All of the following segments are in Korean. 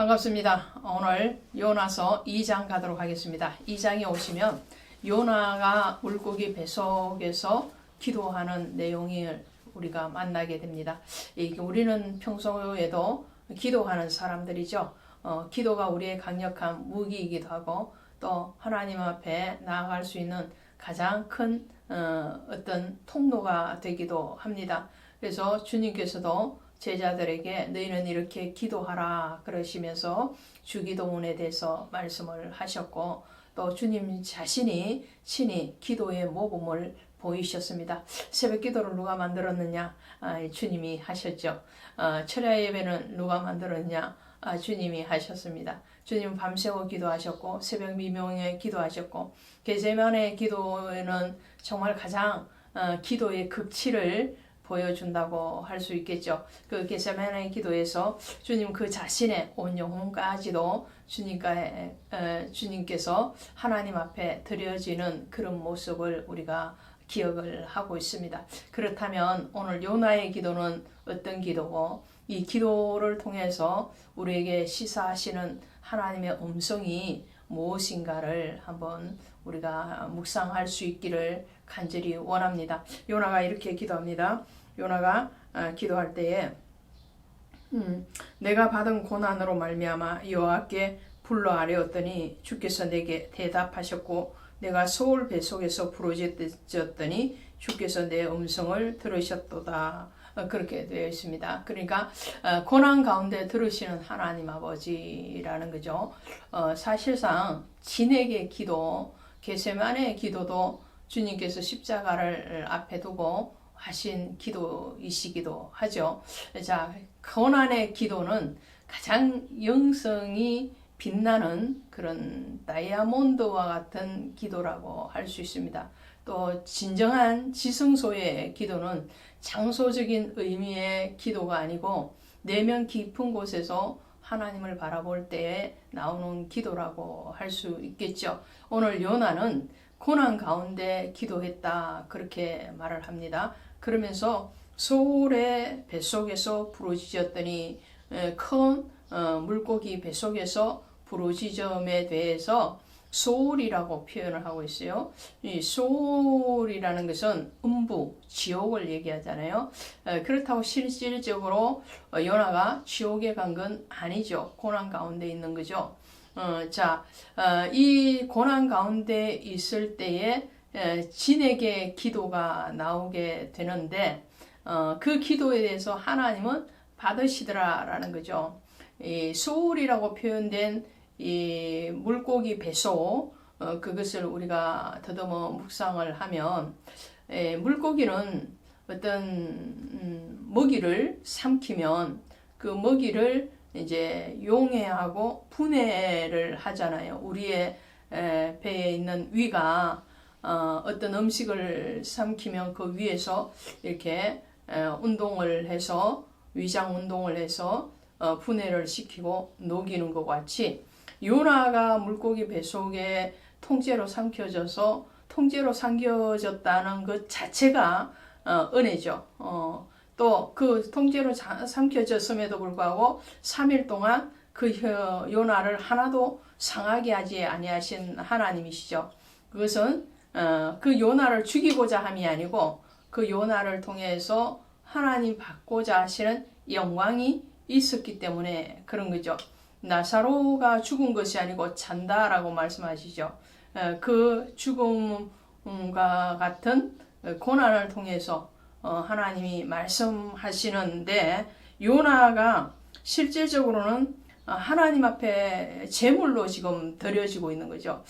반갑습니다. 오늘 요나서 2장 가도록 하겠습니다. 2장에 오시면 요나가 물고기 뱃속에서 기도하는 내용을 우리가 만나게 됩니다. 우리는 평소에도 기도하는 사람들이죠. 어, 기도가 우리의 강력한 무기이기도 하고 또 하나님 앞에 나아갈 수 있는 가장 큰 어, 어떤 통로가 되기도 합니다. 그래서 주님께서도 제자들에게 너희는 이렇게 기도하라 그러시면서 주기도문에 대해서 말씀을 하셨고 또 주님 자신이 친히 기도의 모범을 보이셨습니다. 새벽 기도를 누가 만들었느냐? 아, 주님이 하셨죠. 아, 철야 예배는 누가 만들었냐? 아, 주님이 하셨습니다. 주님 밤새워 기도하셨고 새벽 미명에 기도하셨고 게세만의 기도에는 정말 가장 어, 기도의 극치를 보여준다고 할 수 있겠죠. 그 게세마네 기도에서 주님 그 자신의 온 영혼까지도 주님과 어, 주님께서 하나님 앞에 드려지는 그런 모습을 우리가 기억을 하고 있습니다. 그렇다면 오늘 요나의 기도는 어떤 기도고 이 기도를 통해서 우리에게 시사하시는 하나님의 음성이 무엇인가를 한번 우리가 묵상할 수 있기를 간절히 원합니다. 요나가 이렇게 기도합니다. 요나가 아, 기도할 때에 음, 내가 받은 고난으로 말미암아 여호와께 불러 아뢰었더니 주께서 내게 대답하셨고 내가 소울 뱃속에서 부러졌더니 주께서 내 음성을 들으셨도다. 어, 그렇게 되어 있습니다. 그러니까 어, 고난 가운데 들으시는 하나님 아버지라는 거죠. 어, 사실상 진에게 기도, 게세만의 기도도 주님께서 십자가를 앞에 두고 하신 기도이시기도 하죠. 자, 고난의 기도는 가장 영성이 빛나는 그런 다이아몬드와 같은 기도라고 할 수 있습니다. 또 진정한 지성소의 기도는 장소적인 의미의 기도가 아니고 내면 깊은 곳에서 하나님을 바라볼 때에 나오는 기도라고 할 수 있겠죠. 오늘 요나는 고난 가운데 기도했다 그렇게 말을 합니다. 그러면서 소울의 뱃속에서 부러지셨더니 큰 어, 물고기 뱃속에서 부러지점에 대해서 소울이라고 표현을 하고 있어요. 이 소울이라는 것은 음부, 지옥을 얘기하잖아요. 그렇다고 실질적으로 어, 요나가 지옥에 간 건 아니죠. 고난 가운데 있는 거죠. 어, 자, 어, 이 고난 가운데 있을 때에 진에게 기도가 나오게 되는데 어, 그 기도에 대해서 하나님은 받으시더라라는 거죠. 이 소울이라고 표현된 이 물고기 배소 어, 그것을 우리가 더듬어 묵상을 하면 에, 물고기는 어떤 음, 먹이를 삼키면 그 먹이를 이제 용해하고 분해를 하잖아요. 우리의 에, 배에 있는 위가 어, 어떤 음식을 삼키면 그 위에서 이렇게 에, 운동을 해서 위장 운동을 해서 어, 분해를 시키고 녹이는 것 같이 요나가 물고기 뱃속에 통째로 삼켜져서 통째로 삼켜졌다는 것 자체가 어, 은혜죠. 어, 또 그 통째로 삼켜졌음에도 불구하고 3일 동안 그 요나를 하나도 상하게 하지 아니하신 하나님이시죠. 그것은 어, 그 요나를 죽이고자 함이 아니고 그 요나를 통해서 하나님 받고자 하시는 영광이 있었기 때문에 그런 거죠. 나사로가 죽은 것이 아니고 잔다라고 말씀하시죠. 어, 그 죽음과 같은 고난을 통해서 어, 하나님이 말씀하시는데 요나가 실질적으로는 하나님 앞에 제물로 지금 드려지고 있는 거죠.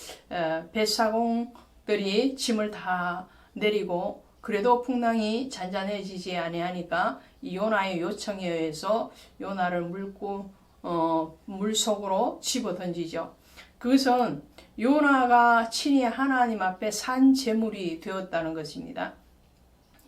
뱃사공들이 짐을 다 내리고 그래도 풍랑이 잔잔해지지 아니하니까 요나의 요청에 의해서 요나를 물고 어, 물 속으로 집어 던지죠. 그것은 요나가 친히 하나님 앞에 산 제물이 되었다는 것입니다.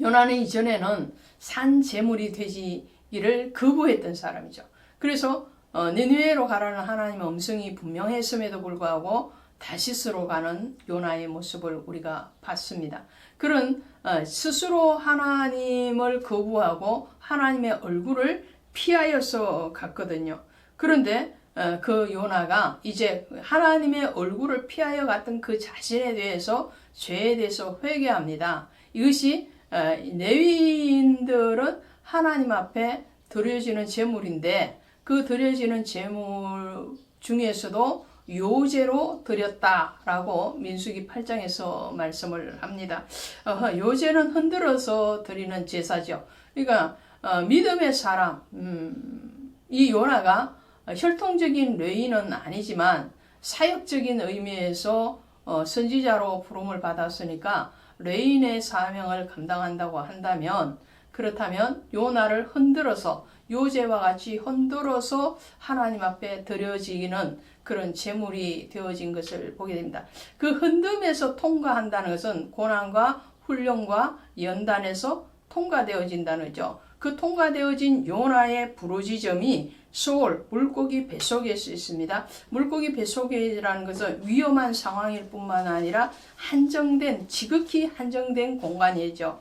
요나는 이전에는 산 제물이 되지기를 거부했던 사람이죠. 그래서 어, 니느웨로 가라는 하나님의 음성이 분명했음에도 불구하고 다시스로 가는 요나의 모습을 우리가 봤습니다. 그런 어, 스스로 하나님을 거부하고 하나님의 얼굴을 피하여서 갔거든요. 그런데 어, 그 요나가 이제 하나님의 얼굴을 피하여 갔던 그 자신에 대해서 죄에 대해서 회개합니다. 이것이 어, 레위인들은 하나님 앞에 드려지는 제물인데 그 드려지는 제물 중에서도 요제로 드렸다라고 민수기 8장에서 말씀을 합니다. 어, 요제는 흔들어서 드리는 제사죠. 그러니까 어, 믿음의 사람, 음, 이 요나가 혈통적인 레인은 아니지만 사역적인 의미에서 어, 선지자로 부름을 받았으니까 레인의 사명을 감당한다고 한다면 그렇다면 요나를 흔들어서 요제와 같이 흔들어서 하나님 앞에 드려지는 그런 제물이 되어진 것을 보게 됩니다. 그 흔듦에서 통과한다는 것은 고난과 훈련과 연단에서 통과되어진다는 거죠. 그 통과되어진 요나의 부르짖음이 소울, 물고기 뱃속에 있습니다. 물고기 뱃속이라는 것은 위험한 상황일 뿐만 아니라 한정된, 지극히 한정된 공간이죠.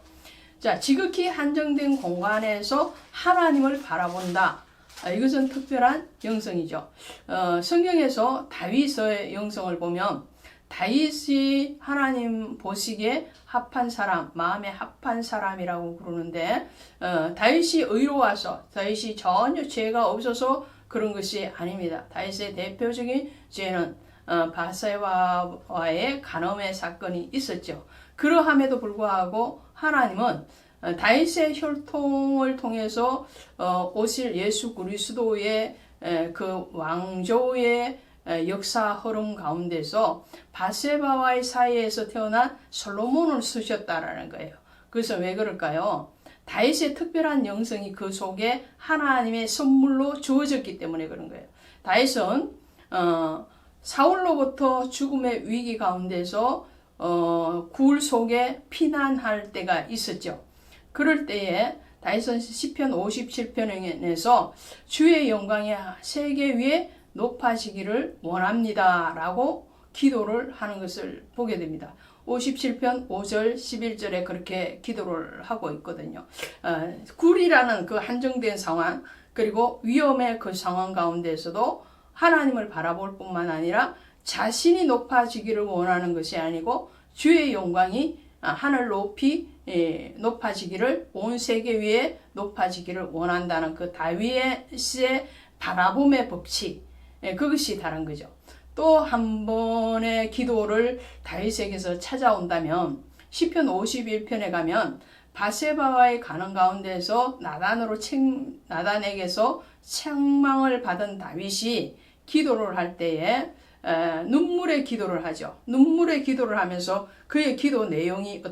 자, 지극히 한정된 공간에서 하나님을 바라본다. 아, 이것은 특별한 영성이죠. 어, 성경에서 다윗의 영성을 보면 다윗이 하나님 보시기에 합한 사람, 마음에 합한 사람이라고 그러는데 어, 다윗이 의로워서 다윗이 전혀 죄가 없어서 그런 것이 아닙니다. 다윗의 대표적인 죄는 어, 바세와의 간음의 사건이 있었죠. 그러함에도 불구하고 하나님은 어, 다윗의 혈통을 통해서 어, 오실 예수 그리스도의 에, 그 왕조의 에, 역사 흐름 가운데서 바세바와의 사이에서 태어난 솔로몬을 쓰셨다라는 거예요. 그래서 왜 그럴까요? 다윗의 특별한 영성이 그 속에 하나님의 선물로 주어졌기 때문에 그런 거예요. 다윗은 어, 사울로부터 죽음의 위기 가운데서 어, 굴 속에 피난할 때가 있었죠. 그럴 때에 다윗은 시편 57편에서 주의 영광이 세계 위에 높아지기를 원합니다 라고 기도를 하는 것을 보게 됩니다. 57편 5절 11절에 그렇게 기도를 하고 있거든요. 어, 굴이라는 그 한정된 상황 그리고 위험의 그 상황 가운데서도 하나님을 바라볼 뿐만 아니라 자신이 높아지기를 원하는 것이 아니고 주의 영광이 하늘 높이 예, 높아지기를 온 세계 위에 높아지기를 원한다는 그 다윗의 바라봄의 법칙 예, 그것이 다른 거죠. 또 한 번의 기도를 다윗에게서 찾아온다면 시편 51편에 가면 바세바와의 가는 가운데서 나단으로 책, 나단에게서 책망을 받은 다윗이 기도를 할 때에 에, 눈물의 기도를 하죠. 눈물의 기도를 하면서 그의 기도 내용이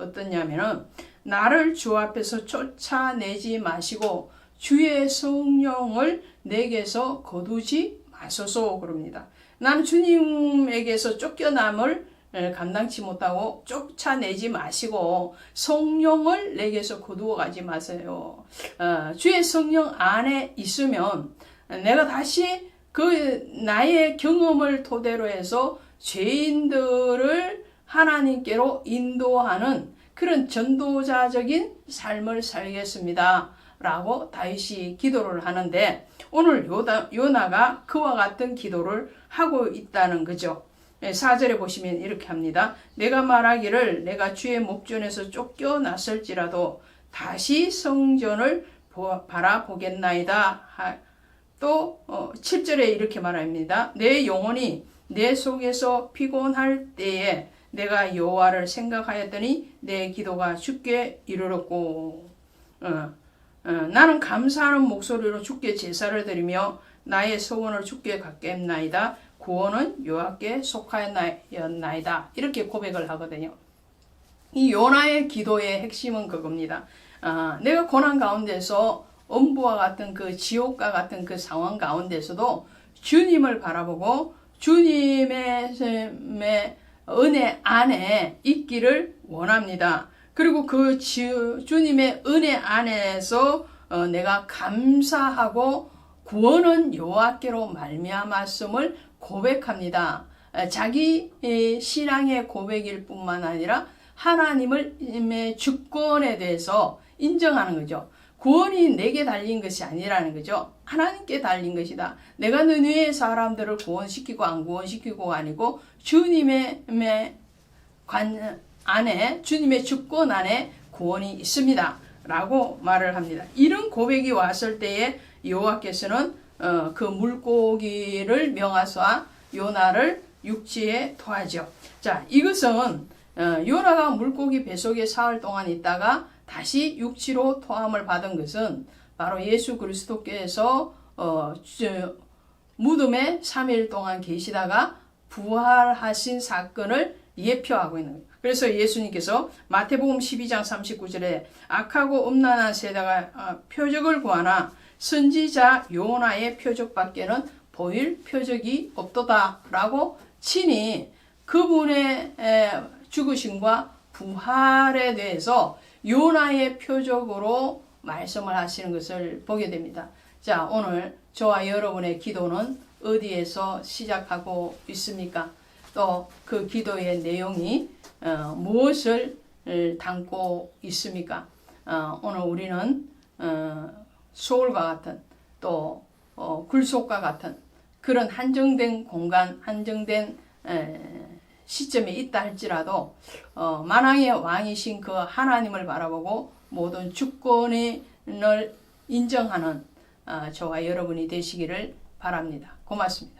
어떻냐면은 나를 주 앞에서 쫓아내지 마시고 주의 성령을 내게서 거두지 마소서 그럽니다. 나는 주님에게서 쫓겨남을 감당치 못하고 쫓아내지 마시고 성령을 내게서 거두어 가지 마세요. 어, 주의 성령 안에 있으면 내가 다시 그 나의 경험을 토대로 해서 죄인들을 하나님께로 인도하는 그런 전도자적인 삶을 살겠습니다. 라고 다윗이 기도를 하는데 오늘 요다, 요나 가 그와 같은 기도를 하고 있다는 거죠. 4절에 보시면 이렇게 합니다. 내가 말하기를 내가 주의 목전에서 쫓겨났을지라도 다시 성전을 바라보겠나이다. 또 7절에 어, 이렇게 말합니다. 내 영혼이 내 속에서 피곤할 때에 내가 여호와를 생각하였더니 내 기도가 죽게 이르렀고 어, 어, 나는 감사하는 목소리로 죽게 제사를 드리며 나의 소원을 죽게 갖겠나이다. 구원은 여호와께 속하였나이다. 이렇게 고백을 하거든요. 이 요나의 기도의 핵심은 그겁니다. 어, 내가 고난 가운데서 엄부와 같은 그 지옥과 같은 그 상황 가운데서도 주님을 바라보고 주님의 은혜 안에 있기를 원합니다. 그리고 그 주님의 은혜 안에서 어, 내가 감사하고 구원은 여호와께로 말미암았음을 고백합니다. 자기 신앙의 고백일 뿐만 아니라 하나님을 주권에 대해서 인정하는 거죠. 구원이 내게 달린 것이 아니라는 거죠. 하나님께 달린 것이다. 내가 너희의 사람들을 구원시키고 안 구원시키고 아니고 주님의 관 안에 주님의 주권 안에 구원이 있습니다. 라고 말을 합니다. 이런 고백이 왔을 때에 여호와께서는 어, 그 물고기를 명하사 요나를 육지에 토하죠. 자, 이것은 어, 요나가 물고기 뱃속에 사흘 동안 있다가 다시 육지로 토함을 받은 것은 바로 예수 그리스도께서 어, 저, 무덤에 3일 동안 계시다가 부활하신 사건을 예표하고 있는 거예요. 그래서 예수님께서 마태복음 12장 39절에 악하고 음란한 세대가 어, 표적을 구하나 선지자 요나의 표적밖에는 보일 표적이 없도다라고 친히 그분의 에, 죽으심과 부활에 대해서 요나의 표적으로 말씀을 하시는 것을 보게 됩니다. 자, 오늘 저와 여러분의 기도는 어디에서 시작하고 있습니까? 또 그 기도의 내용이 어, 무엇을 어, 담고 있습니까? 어, 오늘 우리는 어, 소울과 같은 또 어, 굴속과 같은 그런 한정된 공간, 한정된 에, 시점에 있다 할지라도 어, 만왕의 왕이신 그 하나님을 바라보고 모든 주권을 인정하는 어, 저와 여러분이 되시기를 바랍니다. 고맙습니다.